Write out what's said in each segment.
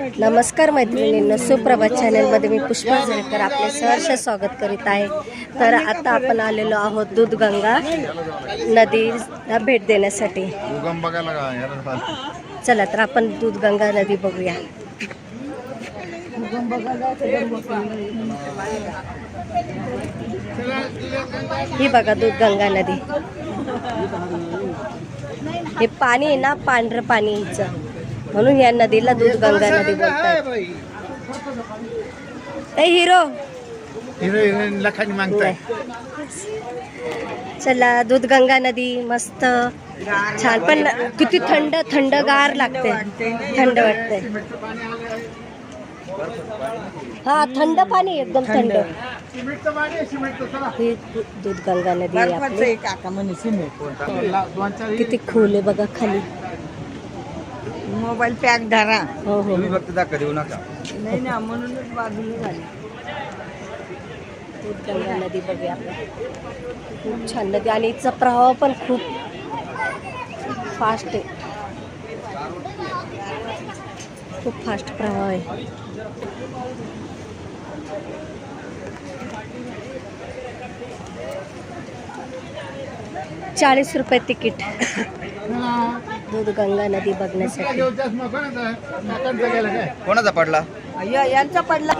नमस्कार मैत्रिणींनो सुप्रभात चॅनलमध्ये मी पुष्पा जळकर आपले सहर्ष स्वागत करीत आहे. तर आता आपण आलेलो आहोत दूधगंगा नदीला भेट देण्यासाठी. चाल- चला तर आपण दूधगंगा नदी बघूया. ही बघा दूधगंगा नदी. हे पाणी आहे ना पांढरं पाणी हिचं. म्हणून या नदीला दूधगंगा नदी बोलतात. ए हिरो. चला दूधगंगा नदी मस्त. छान पण किती थंड थंडगार लागते. थंड वाटते हा थंड पाणी एकदम थंड. सिमेंटचं पाणी आहे, सिमेंटचं. चला. ही दू- दूधगंगा नदी आहे आपली. दोन चार किती खोल आहे बघा खाली. मोबाईल पॅक धरा. हो हो. फक्त दाखवा देऊ नका. नाही ना म्हणूनच बाजूला झाली. दूधगंगा नदी बघूया आपण खूप छान नदी आणि हिचा प्रवाह पण खूप फास्ट आहे. खूप फास्ट प्रवाह आहे. चाळीस रुपये तिकीट. दूधगंगा नदी बघण्यासाठी. कोणाचा पडला? या- यांचा पडला.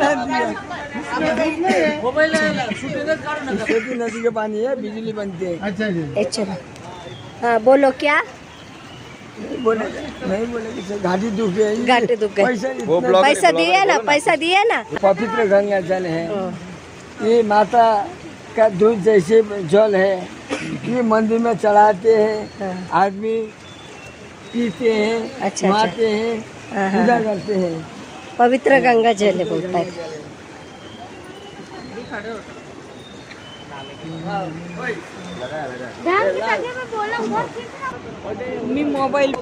खेती नदी के पानी है बिजली बनती है अच्छा. हाँ बोलो क्या? नहीं बोले नहीं बोले कि घाटी दुख गई घाटी दुख गई। पैसा दिया ना पैसा दिया ना. पवित्र गंगा जल है। हाँ। ये माता का दूध जैसे जल है ये मंदिर में चढ़ाते हाँ। आदमी पीते हैं अच्छा। नहाते हैं हाँ, हाँ, पूजा हाँ। करते हैं। पवित्र गंगा जल बोलता है। मी मोबाईल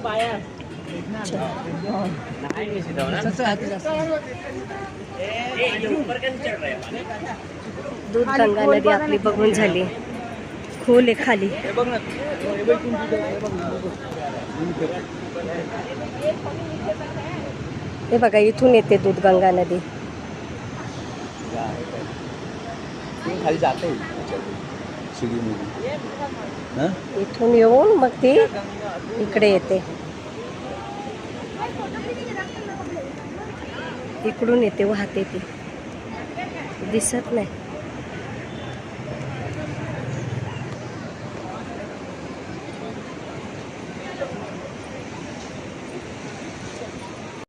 दूध गंगा नदी आपली बघून झाली. खोल आहे खाली. हे बघा इथून येते दूध गंगा नदी. खाली जाते इथून येऊन मग ती इकडे येते. इकडून येते वाहते ती. दिसत नाही.